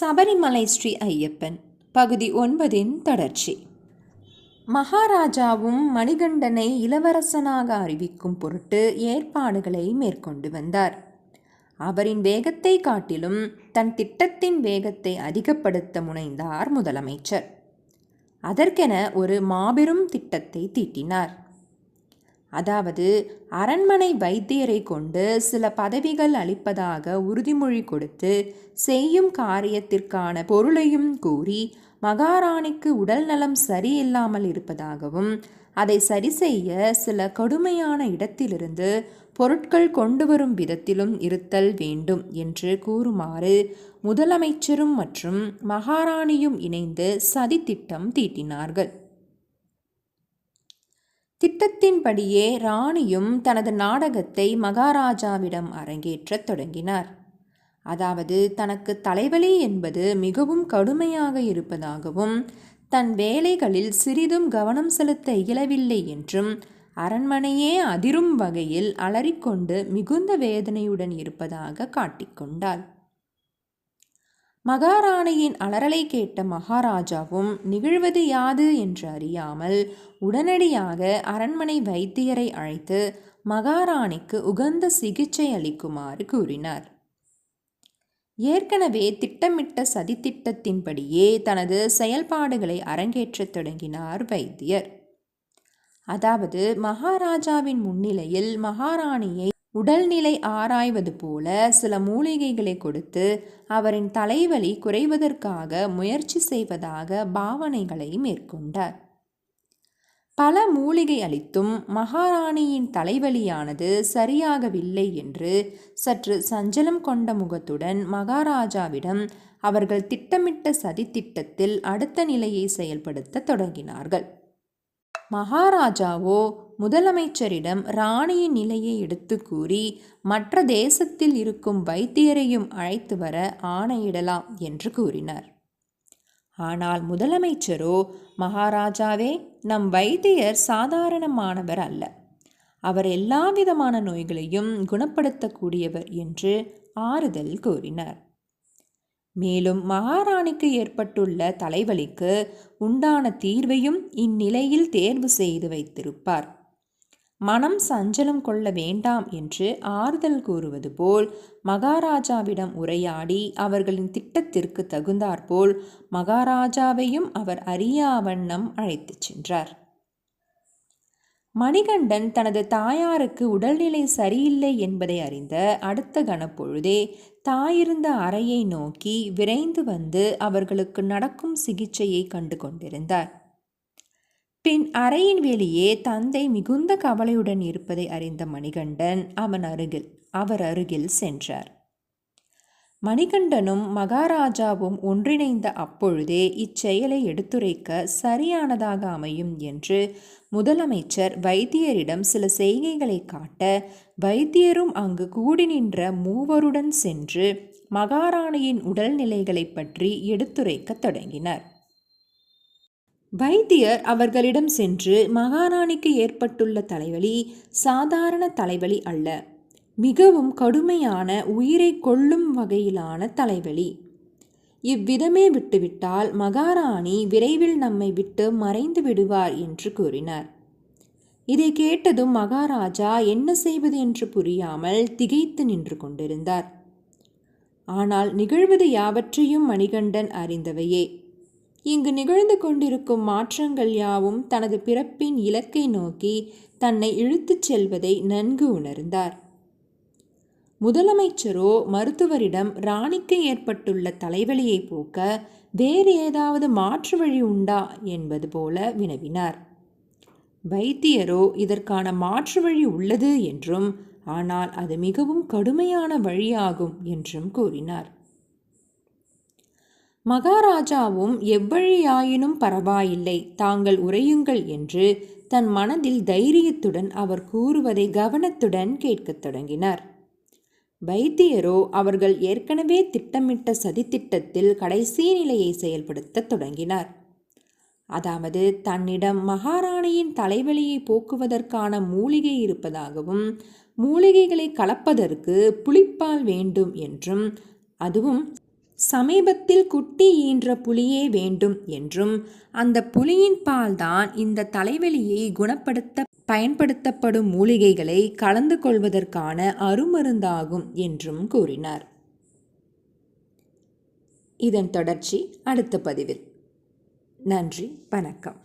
சபரிமலை ஸ்ரீ ஐயப்பன் பகுதி ஒன்பதின் தொடர்ச்சி. மகாராஜாவும் மணிகண்டனை இளவரசனாக அறிவிக்கும் பொருட்டு ஏற்பாடுகளை மேற்கொண்டு வந்தார். அவரின் வேகத்தை காட்டிலும் தன் திட்டத்தின் வேகத்தை அதிகப்படுத்த முனைந்தார் முதலமைச்சர். அதற்கென ஒரு மாபெரும் திட்டத்தை தீட்டினார். அதாவது அரண்மனை வைத்தியரை கொண்டு சில பதவிகள் அளிப்பதாக உறுதிமொழி கொடுத்து செய்யும் காரியத்திற்கான பொருளையும் கூறி மகாராணிக்கு உடல் நலம் சரியில்லாமல் இருப்பதாகவும் அதை சரி செய்ய சில கடுமையான இடத்திலிருந்து பொருட்கள் கொண்டு வரும் விதத்திலும் இருத்தல் வேண்டும் என்று கூறுமாறு முதலமைச்சரும் மற்றும் மகாராணியும் இணைந்து சதித்திட்டம் தீட்டினார்கள். திட்டத்தின்படியே ராணியும் தனது நாடகத்தை மகாராஜாவிடம் அரங்கேற்றத் தொடங்கினார். அதாவது தனக்கு தலைவலி என்பது மிகவும் கடுமையாக இருப்பதாகவும் தன் வேலைகளில் சிறிதும் கவனம் செலுத்த இயலவில்லை என்றும் அரண்மனையே அதிரும் வகையில் அலறிக்கொண்டு மிகுந்த வேதனையுடன் இருப்பதாக காட்டிக்கொண்டாள் மகாராணியின் அலறலை கேட்ட மகாராஜாவும் நிகழ்வது யாது என்று அறியாமல் உடனடியாக அரண்மனை வைத்தியரை அழைத்து மகாராணிக்கு உகந்த சிகிச்சை அளிக்குமாறு கூறினார். ஏற்கனவே திட்டமிட்ட சதித்திட்டத்தின்படியே தனது செயல்பாடுகளை அரங்கேற்றத் தொடங்கினார் வைத்தியர். அதாவது மகாராஜாவின் முன்னிலையில் மகாராணியை உடல்நிலை ஆராய்வது போல சில மூலிகைகளை கொடுத்து அவரின் தலைவலி குறைவதற்காக முயற்சி செய்வதாக பாவனைகளை மேற்கொண்டார். பல மூலிகை அளித்தும் மகாராணியின் தலைவலியானது சரியாகவில்லை என்று சற்று சஞ்சலம் கொண்ட முகத்துடன் மகாராஜாவிடம் அவர்கள் திட்டமிட்ட சதித்திட்டத்தில் அடுத்த நிலையை செயல்படுத்த தொடங்கினார்கள். மகாராஜாவோ முதலமைச்சரிடம் ராணியின் நிலையை எடுத்து கூறி மற்ற தேசத்தில் இருக்கும் வைத்தியரையும் அழைத்து வர ஆணையிடலாம் என்று கூறினார். ஆனால் முதலமைச்சரோ மகாராஜாவே நம் வைத்தியர் சாதாரணமானவர் அல்ல. அவர் எல்லா விதமான நோய்களையும் குணப்படுத்தக்கூடியவர் என்று ஆறுதல் கூறினார். மேலும் மகாராணிக்கு ஏற்பட்டுள்ள தலைவலிக்கு உண்டான தீர்வையும் இந்நிலையில் தேர்வு செய்து வைத்திருப்பார். மனம் சஞ்சலம் கொள்ள வேண்டாம் என்று ஆறுதல் கூறுவது போல் மகாராஜாவிடம் உரையாடி அவர்களின் திட்டத்திற்கு தகுந்தாற்போல் மகாராஜாவையும் அவர் அறியாவண்ணம் அழைத்துச் சென்றார். மணிகண்டன் தனது தாயாருக்கு உடல்நிலை சரியில்லை என்பதை அறிந்த அடுத்த கணப்பொழுதே தாயிருந்த அறையை நோக்கி விரைந்து வந்து அவர்களுக்கு நடக்கும் சிகிச்சையை கண்டு கொண்டிருந்தார். பின் அறையின் வெளியே தந்தை மிகுந்த கவலையுடன் இருப்பதை அறிந்த மணிகண்டன் அவன் அருகில் அவர் அருகில் சென்றார். மணிகண்டனும் மகாராஜாவும் ஒன்றிணைந்த அப்பொழுதே இச்செயலை எடுத்துரைக்க சரியானதாக அமையும் என்று முதலமைச்சர் வைத்தியரிடம் சில செய்கைகளை காட்ட வைத்தியரும் அங்கு கூடி நின்ற மூவருடன் சென்று மகாராணியின் உடல்நிலைகளை பற்றி எடுத்துரைக்கத் தொடங்கினர். வைத்தியர் அவர்களிடம் சென்று மகாராணிக்கு ஏற்பட்டுள்ள தலைவலி சாதாரண தலைவலி அல்ல. மிகவும் கடுமையான உயிரை கொள்ளும் வகையிலான தலைவலி. இவ்விதமே விட்டுவிட்டால் மகாராணி விரைவில் நம்மை விட்டு மறைந்து விடுவார் என்று கூறினார். இதை கேட்டதும் மகாராஜா என்ன செய்வது என்று புரியாமல் திகைத்து நின்று கொண்டிருந்தார். ஆனால் நிகழ்வது யாவற்றையும் மணிகண்டன் அறிந்தவையே. இங்கு நிகழ்ந்து கொண்டிருக்கும் மாற்றங்கள் யாவும் தனது பிறப்பின் இலக்கை நோக்கி தன்னை இழுத்துச் செல்வதை நன்கு உணர்ந்தார். முதலமைச்சரோ மருத்துவரிடம் ராணிக்கு ஏற்பட்டுள்ள தலைவலியை போக்க வேறு ஏதாவது மாற்று வழி உண்டா என்பது போல வினவினார். வைத்தியரோ இதற்கான மாற்று வழி உள்ளது என்றும் ஆனால் அது மிகவும் கடுமையான வழியாகும் என்றும் கூறினார். மகாராஜாவும் எவ்வழியாயினும் பரவாயில்லை தாங்கள் உரையுங்கள் என்று தன் மனதில் தைரியத்துடன் அவர் கூறுவதை கவனத்துடன் கேட்கத் தொடங்கினார். வைத்தியரோ அவர்கள் ஏற்கனவே திட்டமிட்ட சதித்திட்டத்தில் கடைசி நிலையை செயல்படுத்த தொடங்கினார். அதாவது தன்னிடம் மகாராணியின் தலைவலியை போக்குவதற்கான மூலிகை இருப்பதாகவும் மூலிகைகளை கலப்பதற்கு புளிப்பால் வேண்டும் என்றும் அதுவும் சமீபத்தில் குட்டி ஈன்ற புலியே வேண்டும் என்றும் அந்த புலியின் பால்தான் இந்த தலைவலியை குணப்படுத்த பயன்படுத்தப்படும் மூலிகைகளை கலந்து கொள்வதற்கான அருமருந்தாகும் என்றும் கூறினார். இதன் தொடர்ச்சி அடுத்த பதிவில். நன்றி வணக்கம்.